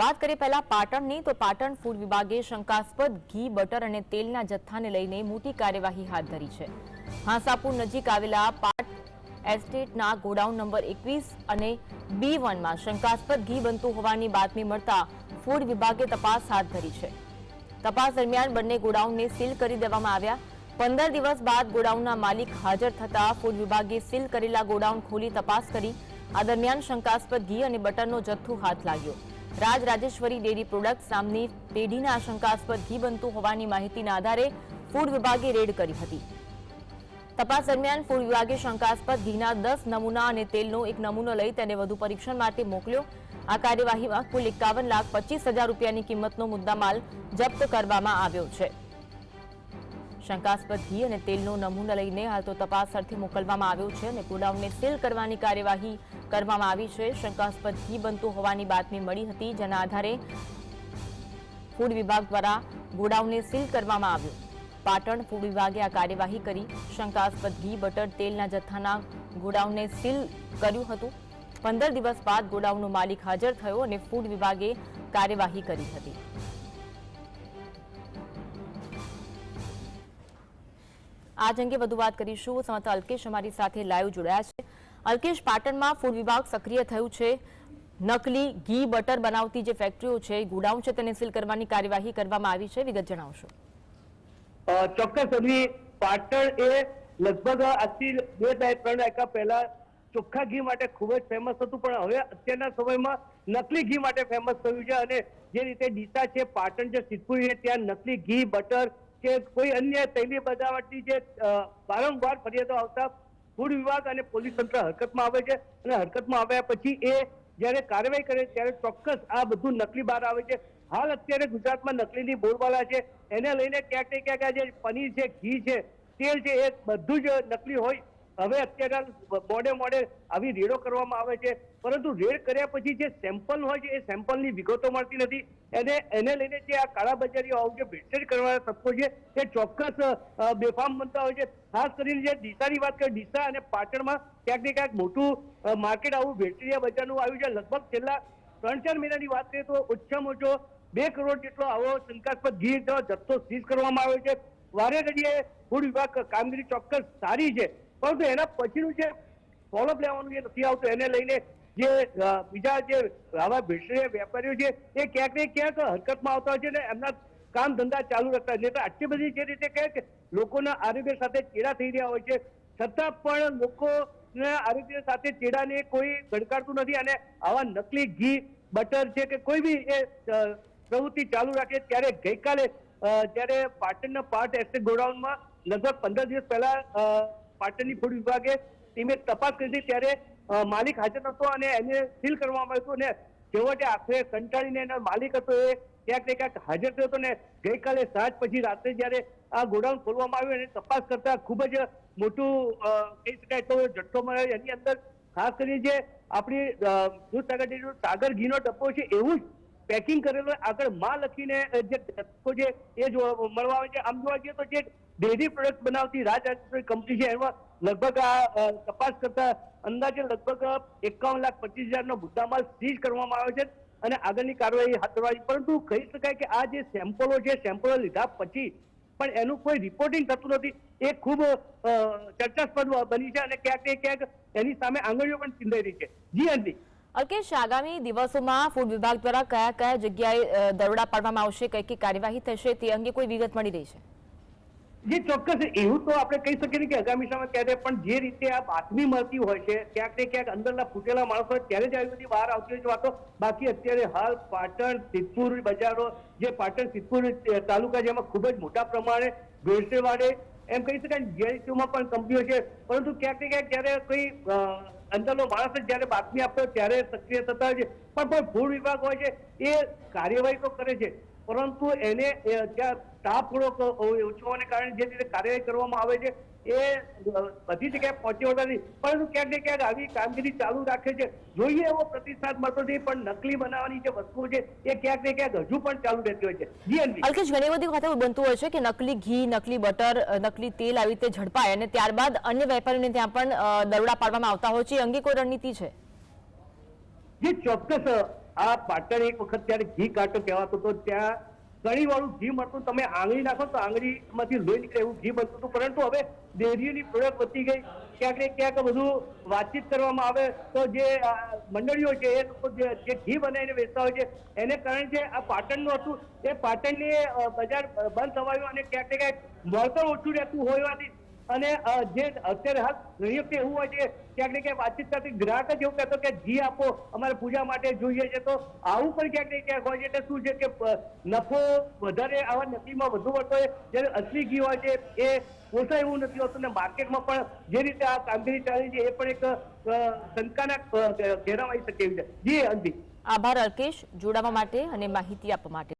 વાત કરીએ પહેલા પાટણની, તો પાટણ ફૂડ વિભાગે શંકાસ્પદ ઘી, બટર અને તેલના જથ્થાને લઈને મોટી કાર્યવાહી હાથ ધરી છે. હાંસાપુર નજીક આવેલા પાટ એસ્ટેટના ગોડાઉન નંબર એકવીસ અને બી વનમાં શંકાસ્પદ ઘી બનતું હોવાની બાતમી મળતા ફૂડ વિભાગે તપાસ હાથ ધરી છે. તપાસ દરમિયાન બંને ગોડાઉનને સીલ કરી દેવામાં આવ્યા. પંદર દિવસ બાદ ગોડાઉનના માલિક હાજર થતા ફૂડ વિભાગે સીલ કરેલા ગોડાઉન ખોલી તપાસ કરી. આ દરમિયાન શંકાસ્પદ ઘી અને બટરનો જથ્થો હાથ લાગ્યો. રાજ રાજેશ્વરી ડેરી પ્રોડક્ટ નામની પેઢીના શંકાસ્પદ ઘી બનતું હોવાની માહિતીના આધારે ફૂડ વિભાગે રેડ કરી હતી. તપાસ દરમિયાન ફૂડ વિભાગે શંકાસ્પદ ઘીના દસ નમૂના અને તેલનો એક નમૂનો લઈ તેને વધુ પરીક્ષણ માટે મોકલ્યો. આ કાર્યવાહીમાં કુલ એકાવન લાખ પચીસ હજાર રૂપિયાની કિંમતનો મુદ્દામાલ જપ્ત કરવામાં આવ્યો છે. શંકાસ્પદ ઘી અને તેલનો નમૂનો લઈને હાલ તો તપાસ અર્થે મોકલવામાં આવ્યો છે અને ગોડાઉનને સીલ કરવાની કાર્યવાહી કરવામાં આવી છે. શંકાસ્પદ ઘી બનતું હોવાની બાતમી મળી હતી, જેના આધારે ફૂડ વિભાગ દ્વારા ગોડાઉનને સીલ કરવામાં આવ્યું. પાટણ ફૂડ વિભાગે આ કાર્યવાહી કરી શંકાસ્પદ ઘી, બટર, તેલના જથ્થાના ગોડાઉનને સીલ કર્યું હતું. પંદર દિવસ બાદ ગોડાઉનનો માલિક હાજર થયો અને ફૂડ વિભાગે કાર્યવાહી કરી હતી. આજ અંગે વધુ વાત કરીશું. સમાચાર અલ્કેશ અમારી સાથે લાઈવ જોડાયા છે. અલ્કેશ, પાટણમાં ફૂડ વિભાગ સક્રિય થયું છે. નકલી ઘી બટર બનાવતી જે ફેક્ટરીઓ છે ગોડાઉન છે તેને સીલ કરવાની કાર્યવાહી કરવામાં આવી છે. વિગત જણાવશો. ચોક્કસ પાટણ એ લગભગ આજથી બે ત્રણ દાયકા પહેલા ચોખ્ખા ઘી માટે ખૂબ જ ફેમસ હતું, પણ હવે અત્યારના સમયમાં નકલી ઘી માટે ફેમસ થયું છે અને જે રીતે ડીસા છે, પાટણ છે સિદ્ધપુર છે, ત્યાં નકલી ઘી બટર કે કોઈ અન્ય તૈલી બનાવટની જે વારંવાર ફરિયાદો આવતા ફૂડ વિભાગ અને પોલીસ તંત્ર હરકતમાં આવે છે અને હરકતમાં આવ્યા પછી એ જ્યારે કાર્યવાહી કરે ત્યારે ચોક્કસ આ બધું નકલી બહાર આવે છે. હાલ અત્યારે ગુજરાતમાં નકલીની બોલબાલા છે. એને લઈને ક્યાંક ને ક્યાંક જે પનીર છે, ઘી છે, તેલ છે, એ બધું જ નકલી હોય હવે અત્યારે મોડે મોડે આવી રેડો કરવામાં આવે છે, પરંતુ રેડ કર્યા પછી જે સેમ્પલ હોય છે, એ સેમ્પલની વિગતો મળતી નથી. એને એને લઈને જે આ કાળાબજારીઓ આવું જે ભેટસેટ કરવાના તત્વો છે તે ચોક્કસ બેફામ બનતા હોય છે. ખાસ કરીને જે ડીસાની વાત કરીએ, ડીસા અને પાટણમાં ક્યાંક ને ક્યાંક મોટું માર્કેટ આવું ભેટરિયા બજારનું આવ્યું છે. લગભગ છેલ્લા ત્રણ ચાર મહિનાની વાત કરીએ તો ઓછામાં ઓછો બે કરોડ જેટલો આવો શંકાસ્પદ ઘી જથ્થો સીઝ કરવામાં આવ્યો છે. વારે ઘડીએ ફૂડ વિભાગ કામગીરી ચોક્કસ સારી છે. પરંતુ એના પછીનું જે ફોલોઅપ લેવાનું જે નથી આવતું. એને લઈને જે બીજા જે આવા ભેળસેળિયા વેપારીઓ છે, એ ક્યાંક ને ક્યાંક હરકતમાં આવતા હોય છે ને એમના કામ ધંધા ચાલુ રાખતા હોય છે. આટલી બધી જે રીતે કહે કે લોકોના આરોગ્ય સાથે ચેડા થઈ રહ્યા હોય છે, છતાં પણ લોકોના આરોગ્ય સાથે ચેડાને કોઈ ગણકારતું નથી અને આવા નકલી ઘી, બટર છે કે કોઈ બી એ પ્રવૃત્તિ ચાલુ રાખે ત્યારે ગઈકાલે જ્યારે પાટણના પાર્ટ એસ્ટેટ ગોડાઉનમાં લગભગ પંદર દિવસ પહેલા પાટણની ફૂડ વિભાગે ટીમે તપાસ કરી હતી ત્યારે માલિક હાજર હતો અને એને સીલ કરવામાં આવ્યો હતું અને છેવટે આખરે કંટાળીને એનો માલિક હતો એ ક્યાંક ને ક્યાંક હાજર થયો હતો ને ગઈકાલે સાંજ પછી રાત્રે જ્યારે આ ગોડાઉન ખોલવામાં આવ્યું અને તપાસ કરતા ખૂબ જ મોટું કહી શકાય તો જથ્થો મળ્યો. એની અંદર ખાસ કરીને જે આપણી અ, દૂધ સાગર ઘીનો ડબ્બો છે એવું જ પેકિંગ કરેલો. આગળમાં લખીને જે છે એ જો મળવા આવે છે. આમ જોવા જઈએ તો જે ડેરી પ્રોડક્ટ બનાવતી રાજ કંપની છે. એમાં લગભગ આ તપાસ કરતા અંદાજે લગભગ એકાવન લાખ પચીસ હજારનો મુદ્દામાલ સીઝ કરવામાં આવ્યો છે અને આગળની કાર્યવાહી હાથ ધરવાની. પરંતુ કહી શકાય કે આ જે સેમ્પલો છે, સેમ્પલો લીધા પછી પણ એનું કોઈ રિપોર્ટિંગ થતું નથી. એ ખૂબ ચર્ચાસ્પદ બની છે અને ક્યાંક ને ક્યાંક એની સામે આંગળીઓ પણ ચીંધાઈ રહી છે. જી અંજી અલ્કેશ, આગામી દિવસોમાં ફૂડ વિભાગ દ્વારા કયા કયા જગ્યાએ દરોડા પાડવામાં આવશે કઈ કઈ કાર્યવાહી થશે તે અંગે કોઈ વિગત મળી રહી છે? જે ચોક્કસ એવું તો આપણે કહી શકીએ કે આગામી સમય ક્યારે પણ જે રીતે આ બાતમી મળતી હોય છે, ક્યાંક ને ક્યાંક અંદરના ફૂટેલા માણસો ત્યારે જ આવી બધી બહાર આવતી હોય છે, વાતો. બાકી અત્યારે હાલ પાટણ સિદ્ધપુર બજારો, જે પાટણ સિદ્ધપુર તાલુકા જેમાં ખૂબ જ મોટા પ્રમાણે ભેળસેળવાળે, એમ કહી શકાય જીઆઈસીયુમાં પણ કંપનીઓ છે. પરંતુ ક્યાંક ને ક્યાંક જ્યારે કોઈ અંદરનો માણસ જ જ્યારે બાતમી આપતો ત્યારે સક્રિય થતા હોય છે. પણ પણ ફૂડ વિભાગ હોય છે, એ કાર્યવાહી તો કરે છે. પરંતુ એને ત્યાં ઓછો હોવાને કારણે જે રીતે કાર્યવાહી કરવામાં આવે છે એ બધી જગ્યાએ પહોંચી વળતા નથી. પરંતુ ક્યાંક ને ક્યાંક આવી કામગીરી ચાલુ રાખે છે. જોઈએ એવો પ્રતિસાદ મળતો નથી પણ નકલી બનાવવાની જે વસ્તુ છે એ ક્યાંક ને ક્યાંક હજુ પણ ચાલુ રહેતી હોય છે. અલ્કેશ ઘણી બધી વખત બનતું હોય છે કે નકલી ઘી નકલી બટર નકલી તેલ આવી રીતે ઝડપાય અને ત્યારબાદ અન્ય વેપારીઓને ત્યાં પણ દરોડા પાડવામાં આવતા હોય છે. એ અંગે કોઈ રણનીતિ છે? જે ચોક્કસ આ પાટણ એક વખત ત્યારે ઘી કાંટો કહેવાતો હતો ત્યાં કણી વાળું ઘી મળતું, તમે આંગળી નાખો તો આંગળીમાંથી લોહી નીકળે એવું ઘી બનતું હતું. પરંતુ હવે ડેરીઓની પ્રોડક્ટ વધી ગઈ. ક્યાંક ક્યાંક બધું વાતચીત કરવામાં આવે તો જે મંડળીઓ છે, એ લોકો જે ઘી બનાવીને વેચતા હોય છે, એને કારણે જે આ પાટણનું હતું, એ પાટણની બજાર બંધ થવાયું અને ક્યાંક ક્યાંક વળતર ઓછું રહેતું હોવાથી અને જે અત્યારે હાલ ઘણી એવું હોય છે, ક્યાંક ને ક્યાંક વાતચીત કરતી ગ્રાહક જ એવું કહેતો કે ઘી આપો, અમારે પૂજા માટે જોઈએ છે. તો આવું પણ ક્યાંક ને ક્યાંક હોય છે, એટલે શું છે કે નફો વધારે આવા નકલીમાં વધુ પડતો હોય, જ્યારે અસલી ઘી હોય છે, એ પોસાય એવું નથી હોતું, ને માર્કેટમાં પણ જે રીતે આ કામગીરી ચાલી છે, એ પણ એક શંકાના ઘેરાવાઈ શકે એવી છે. જી અંતિ આભાર અલ્કેશ, જોડાવા માટે અને માહિતી આપવા માટે.